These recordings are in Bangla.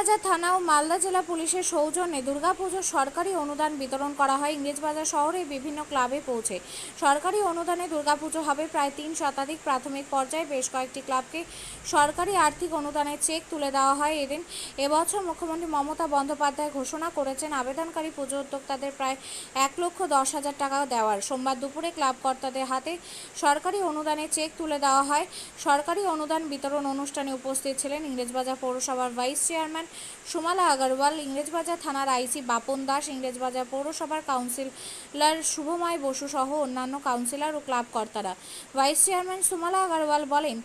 মালদা জেলা পুলিশের সৌজন্যে দুর্গাপুজোর সরকারি অনুদান বিতরণ করা হয়। ইংরেজবাজার শহরে বিভিন্ন ক্লাবে পৌঁছে। সরকারি অনুদানে দুর্গাপুজো হবে প্রায় তিন শতাধিক প্রাথমিক পর্যায়ে। বেশ কয়েকটি ক্লাবকে সরকারি আর্থিক অনুদানের চেক তুলে দেওয়া হয় এদিন। এবছর মুখ্যমন্ত্রী মমতা বন্দ্যোপাধ্যায় ঘোষণা করেছেন, আবেদনকারী পুজো উদ্যোক্তাদের প্রায় এক লক্ষ দশ হাজার টাকা দেওয়ার। সোমবার দুপুরে ক্লাব কর্তাদের হাতে সরকারি অনুদানের চেক তুলে দেওয়া হয়। সরকারি অনুদান বিতরণ অনুষ্ঠানে উপস্থিত ছিলেন ইংরেজবাজার পৌরসভার ভাইস চেয়ারম্যান সুমালা আগরওয়াল, ইংরেজবাজার থানার আইসি বাপন দাস, ইংরেজবাজার পৌরসভার কাউন্সিলর শুভময় বসু সহ অন্যান্য কাউন্সিলর ও ক্লাব কর্তারা। ভাইস চেয়ারম্যান সুমালা আগরওয়াল বলেন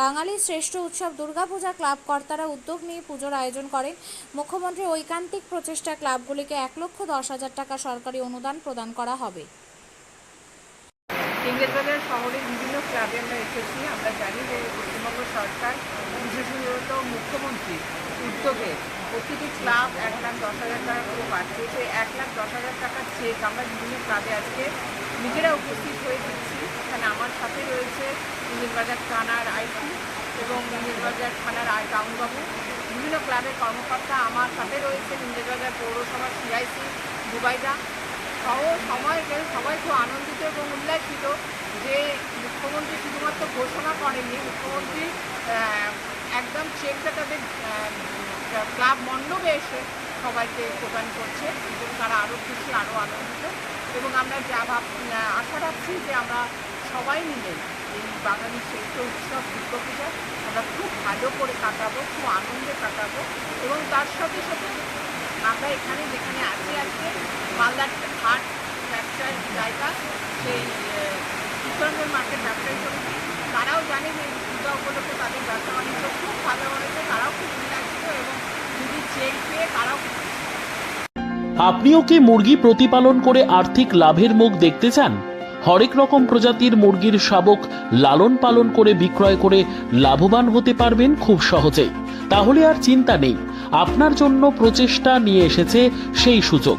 বাঙালির শ্রেষ্ঠ উৎসব দুর্গাপূজা ক্লাব কর্তারা উদ্যোগ নিয়ে পুজোর আয়োজন করেন। মুখ্যমন্ত্রী ঐকান্তিক প্রচেষ্টা ক্লাবগুলিকে এক লক্ষ দশ হাজার টাকা সরকারি অনুদান প্রদান করা হবে। ইংরেজবাজার শহরের বিভিন্ন ক্লাবে আমরা এসেছি। আমরা জানি যে পশ্চিমবঙ্গ সরকার, বিশেষত মুখ্যমন্ত্রী উদ্যোগে প্রতিটি ক্লাব এক লাখ দশ হাজার টাকা করে পাচ্ছে সেই এক লাখ দশ হাজার টাকার চেক আমরা বিভিন্ন ক্লাবে আজকে নিজেরা উপস্থিত হয়ে দিচ্ছি। এখানে আমার সাথে রয়েছে ইংরেজবাজার থানার আইসি এবং ইংরেজবাজার থানার আই টাউনবাবু বিভিন্ন ক্লাবের কর্মকর্তা আমার সাথে রয়েছে। ইংরেজবাজার পৌরসভার সিআইসি, দুবাইদা। সহ সময় সবাই আনন্দিত এবং উল্লাসিত যে মুখ্যমন্ত্রী শুধুমাত্র ঘোষণা করেনি মুখ্যমন্ত্রী একদম চেকটা তাদের ক্লাব মণ্ডপে এসে সবাইকে প্রদান করছে এবং তারা আরও খুশি আরও আনন্দিত এবং আমরা যা ভাব আশা রাখছি যে আমরা সবাই মিলে এই বাঙালির শ্রেষ্ঠ উৎসব দুর্গাপূজা আমরা খুব ভালো করে কাটাবো, খুব আনন্দে কাটাবো এবং তার সাথে সাথে আমরা এখানে যেখানে আছি আজকে, মালদার হাট জায়গা সেই মার্কেট ব্যবসায়ী সমিতি তারাও উপলক্ষে তাদের ব্যবসা বাণিজ্য খুব ভালো হয়েছে তারাও খুব উল্লাসিত এবং যদি তারাও আপনিও কি মুরগি প্রতিপালন করে আর্থিক লাভের মুখ দেখতে চান? হরেক রকম প্রজাতির মুরগির শাবক লালন পালন করে বিক্রয় করে লাভবান হতে পারবেন খুব সহজেই। তাহলে আর চিন্তা নেই, আপনার জন্য প্রচেষ্টা নিয়ে এসেছে সেই সুযোগ।